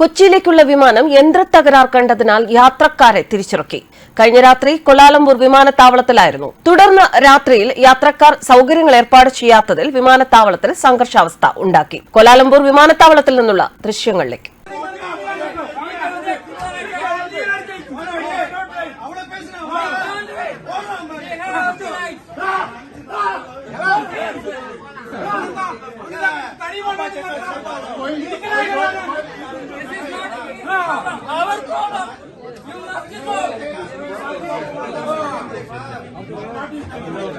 കൊച്ചിയിലേക്കുള്ള വിമാനം യന്ത്രത്തകരാർ കണ്ടതിനാൽ യാത്രക്കാരെ തിരിച്ചിറക്കി. കഴിഞ്ഞ രാത്രി കൊലാലംപൂർ വിമാനത്താവളത്തിലായിരുന്നു. തുടർന്ന് രാത്രിയിൽ യാത്രക്കാർ സൗകര്യങ്ങൾ ഏർപ്പാട് ചെയ്യാത്തതിൽ വിമാനത്താവളത്തിൽ സംഘർഷാവസ്ഥ ഉണ്ടാക്കി. കൊലാലംപൂർ വിമാനത്താവളത്തിൽ നിന്നുള്ള ദൃശ്യങ്ങളിലേക്ക്. 아.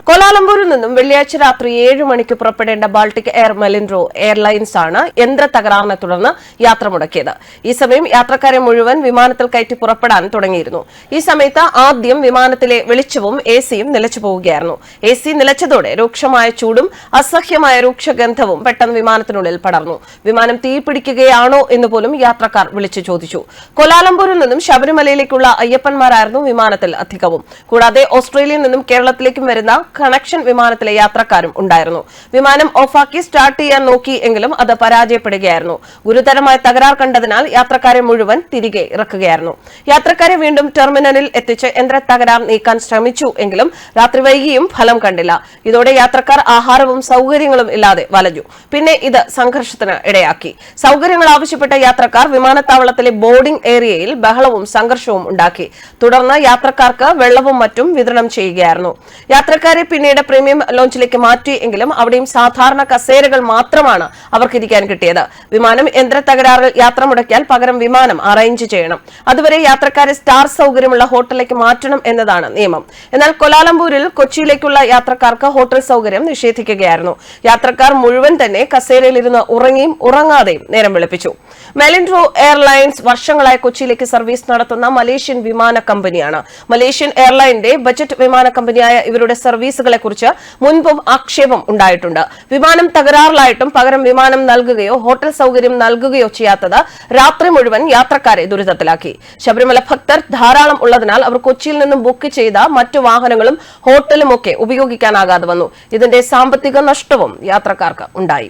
കൊലാലംപൂരിൽ നിന്നും വെള്ളിയാഴ്ച രാത്രി ഏഴ് മണിക്ക് പുറപ്പെടേണ്ട ബാൾട്ടിക് എയർ മെലിൻഡ്രോ എയർലൈൻസ് ആണ് യന്ത്ര തകരാറിനെ തുടർന്ന് യാത്ര മുടക്കിയത്. ഈ സമയം യാത്രക്കാരെ മുഴുവൻ വിമാനത്തിൽ കയറ്റി പുറപ്പെടാൻ തുടങ്ങിയിരുന്നു. ഈ സമയത്ത് ആദ്യം വിമാനത്തിലെ വെളിച്ചവും എ സിയും നിലച്ചു പോവുകയായിരുന്നു. എ സി നിലച്ചതോടെ രൂക്ഷമായ ചൂടും അസഹ്യമായ രൂക്ഷഗന്ധവും പെട്ടെന്ന് വിമാനത്തിനുള്ളിൽ പടർന്നു. വിമാനം തീപിടിക്കുകയാണോ എന്ന് പോലും യാത്രക്കാർ വിളിച്ചു ചോദിച്ചു. കൊലാലംപൂരിൽ നിന്നും ശബരിമലയിലേക്കുള്ള അയ്യപ്പന്മാരായിരുന്നു വിമാനത്തിൽ അധികവും. കൂടാതെ ഓസ്ട്രേലിയയിൽ നിന്നും കേരളത്തിലേക്കും വരുന്ന കണക്ഷൻ വിമാനത്തിലെ യാത്രക്കാരും ഉണ്ടായിരുന്നു. വിമാനം ഓഫാക്കി സ്റ്റാർട്ട് ചെയ്യാൻ നോക്കി എങ്കിലും അത് പരാജയപ്പെടുകയായിരുന്നു. ഗുരുതരമായ തകരാർ കണ്ടതിനാൽ യാത്രക്കാരെ മുഴുവൻ തിരികെ ഇറക്കുകയായിരുന്നു. യാത്രക്കാരെ വീണ്ടും ടെർമിനലിൽ എത്തിച്ച് യന്ത്ര തകരാർ നീക്കാൻ ശ്രമിച്ചു എങ്കിലും രാത്രി വൈകിയും ഫലം കണ്ടില്ല. ഇതോടെ യാത്രക്കാർ ആഹാരവും സൌകര്യങ്ങളും ഇല്ലാതെ വലഞ്ഞു. പിന്നെ ഇത് സംഘർഷത്തിന് ഇടയാക്കി. സൌകര്യങ്ങൾ ആവശ്യപ്പെട്ട യാത്രക്കാർ വിമാനത്താവളത്തിലെ ബോർഡിംഗ് ഏരിയയിൽ ബഹളവും സംഘർഷവും ഉണ്ടാക്കി. തുടർന്ന് യാത്രക്കാർക്ക് വെള്ളവും മറ്റും വിതരണം ചെയ്യുകയായിരുന്നു. യാത്രക്കാരെ പിന്നീട് പ്രീമിയം ലോഞ്ചിലേക്ക് മാറ്റി എങ്കിലും അവിടെയും സാധാരണ കസേരകൾ മാത്രമാണ് അവർക്ക് ഇരിക്കാൻ കിട്ടിയത്. വിമാനം യന്ത്ര തകരാറിൽ യാത്ര മുടക്കിയാൽ പകരം വിമാനം അറേഞ്ച് ചെയ്യണം. അതുവരെ യാത്രക്കാരെ സ്റ്റാർ സൌകര്യമുള്ള ഹോട്ടലിലേക്ക് മാറ്റണം എന്നതാണ് നിയമം. എന്നാൽ കൊലാലംപൂരിൽ കൊച്ചിയിലേക്കുള്ള യാത്രക്കാർക്ക് ഹോട്ടൽ സൌകര്യം നിഷേധിക്കുകയായിരുന്നു. യാത്രക്കാർ മുഴുവൻ തന്നെ കസേരയിലിരുന്ന് ഉറങ്ങിയും ഉറങ്ങാതെയും നേരം വെളുപ്പിച്ചു. മെലിൻഡ്രോ എയർലൈൻസ് വർഷങ്ങളായി കൊച്ചിയിലേക്ക് സർവീസ് നടത്തുന്ന മലേഷ്യൻ വിമാന കമ്പനിയാണ്. മലേഷ്യൻ എയർലൈനിന്റെ ബജറ്റ് വിമാന കമ്പനിയായ ഇവരുടെ സർവീസുകളെ കുറിച്ച് മുൻപും ആക്ഷേപം ഉണ്ടായിട്ടുണ്ട്. വിമാനം തകരാറിലായിട്ടും പകരം വിമാനം നൽകുകയോ ഹോട്ടൽ സൌകര്യം നൽകുകയോ ചെയ്യാത്തത് രാത്രി മുഴുവൻ യാത്രക്കാരെ ദുരിതത്തിലാക്കി. ശബരിമല ഭക്തർ ധാരാളം ഉള്ളതിനാൽ അവർ കൊച്ചിയിൽ നിന്നും ബുക്ക് ചെയ്ത മറ്റു വാഹനങ്ങളും ഹോട്ടലുമൊക്കെ ഉപയോഗിക്കാനാകാതെ വന്നു. ഇതിന്റെ സാമ്പത്തിക നഷ്ടവും യാത്രക്കാർക്ക് ഉണ്ടായി.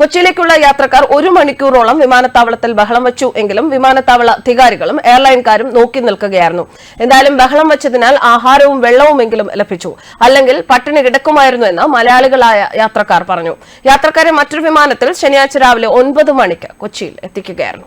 കൊച്ചിയിലേക്കുള്ള യാത്രക്കാർ ഒരു മണിക്കൂറോളം വിമാനത്താവളത്തിൽ ബഹളം വെച്ചു എങ്കിലും വിമാനത്താവള അധികാരികളും എയർലൈൻകാരും നോക്കി നിൽക്കുകയായിരുന്നു. എന്തായാലും ബഹളം വെച്ചതിനാൽ ആഹാരവും വെള്ളവുമെങ്കിലും ലഭിച്ചു. അല്ലെങ്കിൽ പട്ടിണി കിടക്കുമായിരുന്നു എന്ന് മലയാളികളായ യാത്രക്കാർ പറഞ്ഞു. യാത്രക്കാരെ മറ്റൊരു വിമാനത്തിൽ ശനിയാഴ്ച രാവിലെ ഒൻപത് മണിക്ക് കൊച്ചിയിൽ എത്തിക്കുകയായിരുന്നു.